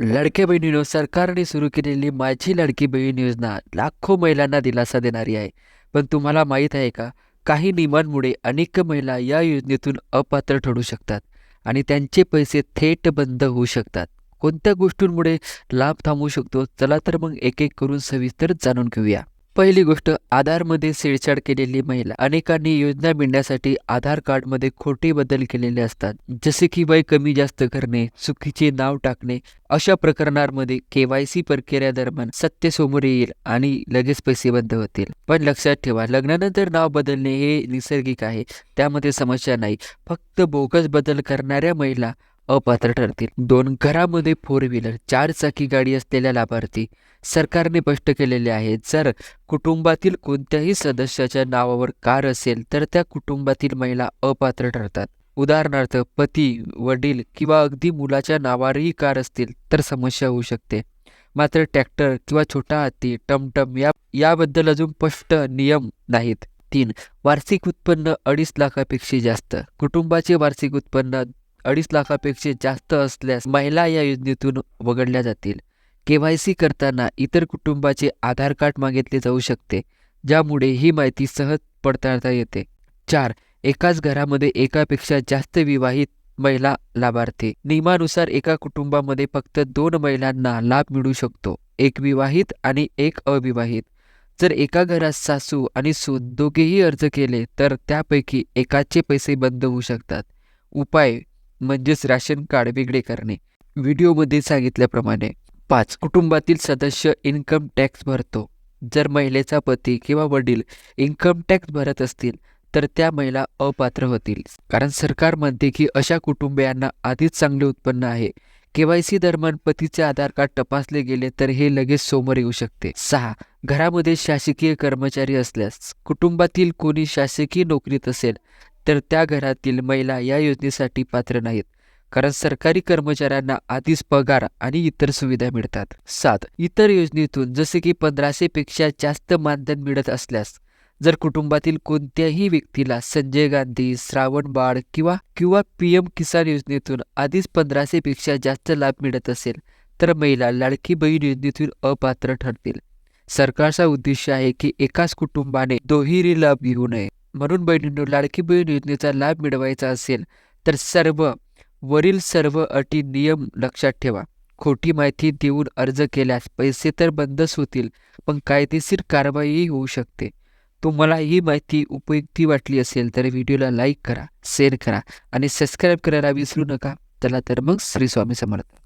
लाडक्या बहिणीनं सरकारने सुरू केलेली माझी लाडकी बहीण योजना लाखो महिलांना दिलासा देणारी आहे. पण तुम्हाला माहीत आहे का? काही नियमांमुळे अनेक महिला या योजनेतून अपात्र ठरू शकतात आणि त्यांचे पैसे थेट बंद होऊ शकतात. कोणत्या गोष्टींमुळे लाभ थांबवू शकतो? चला तर मग एक एक करून सविस्तर जाणून घेऊया. पहिली गोष्ट आधारमध्ये छेडछाड केलेली महिला अनेकांनी योजना मिळण्यासाठी आधार कार्डमध्ये खोटे बदल केलेले असतात. जसे की वय कमी जास्त करणे चुकीचे नाव टाकणे अशा प्रकरणांमध्ये के वाय सी सत्य समोर येईल आणि लगेच पैसे बंद होतील. पण लक्षात ठेवा लग्नानंतर नाव बदलणे हे नैसर्गिक आहे त्यामध्ये समस्या नाही. फक्त बोगस बदल करणाऱ्या महिला अपात्र ठरतील. दोन घरामध्ये फोर व्हीलर चार चाकी गाडी असलेल्या लाभार्थी सरकारने स्पष्ट केलेले आहे. जर कुटुंबातील कोणत्याही सदस्याच्या नावावर कार असेल तर त्या कुटुंबातील महिला अपात्र ठरतात. उदाहरणार्थ पती वडील किंवा अगदी मुलाच्या नावावरही कार असतील तर समस्या होऊ शकते. मात्र ट्रॅक्टर किंवा छोटा हत्ती टमटम या याबद्दल अजून स्पष्ट नियम नाहीत. तीन वार्षिक उत्पन्न अडीच लाखापेक्षा जास्त. कुटुंबाचे वार्षिक उत्पन्न अडीच लाखापेक्षा जास्त असल्यास महिला या योजनेतून वगळल्या जातील. के वाय सी करताना इतर कुटुंबाचे आधार कार्ड मागितले जाऊ शकते ज्यामुळे ही माहिती सहज पडताळता येते. चार एकाच घरामध्ये एकापेक्षा जास्त विवाहित महिला लाभार्थी. नियमानुसार एका कुटुंबामध्ये फक्त दोन महिलांना लाभ मिळू शकतो एक विवाहित आणि एक अविवाहित. जर एका घरात सासू आणि सून दोघेही अर्ज केले तर त्यापैकी एकाचे पैसे बंद होऊ शकतात. उपाय म्हणजेच राशन कार्ड वेगळे करणे. व्हिडिओमध्ये सांगितल्याप्रमाणे पाच कुटुंबातील सदस्य इन्कम टॅक्स भरतो. जर महिलेचा पती किंवा वडील इन्कम टॅक्स भरत असतील तर त्या महिला अपात्र होतील. कारण सरकार म्हणते की अशा कुटुंबियांना आधीच चांगले उत्पन्न आहे. केवायसी दरम्यान पतीचे आधार कार्ड तपासले गेले तर हे लगेच समोर येऊ शकते. सहा घरामध्ये शासकीय कर्मचारी असल्यास कुटुंबातील कोणी शासकीय नोकरीत असेल तर त्या घरातील महिला या योजनेसाठी पात्र नाहीत. कारण सरकारी कर्मचाऱ्यांना आधीच पगार आणि इतर सुविधा मिळतात. सात. इतर योजनेतून जसे की पंधराशे पेक्षा जास्त मानधन मिळत असल्यास जर कुटुंबातील कोणत्याही व्यक्तीला संजय गांधी श्रावण बाळ किंवा किंवा पी एम किसान योजनेतून आधीच पंधराशे पेक्षा जास्त लाभ मिळत असेल तर महिला लाडकी बहीण योजनेतून अपात्र ठरतील. सरकारचा उद्देश आहे की एकाच कुटुंबाने दोहेरी लाभ घेऊ नये. म्हणून बहिणींनो लाडकी बहीण योजनेचा लाभ मिळवायचा असेल तर सर्व वरील सर्व अटी नियम लक्षात ठेवा. खोटी माहिती देऊन अर्ज केल्यास पैसे तर बंदच होतील पण कायदेशीर कारवाईही होऊ शकते. तुम्हाला ही माहिती उपयुक्ती वाटली असेल तर व्हिडिओला लाईक करा शेअर करा आणि सबस्क्राईब करायला विसरू नका. चला तर मग श्री स्वामी समर्थ.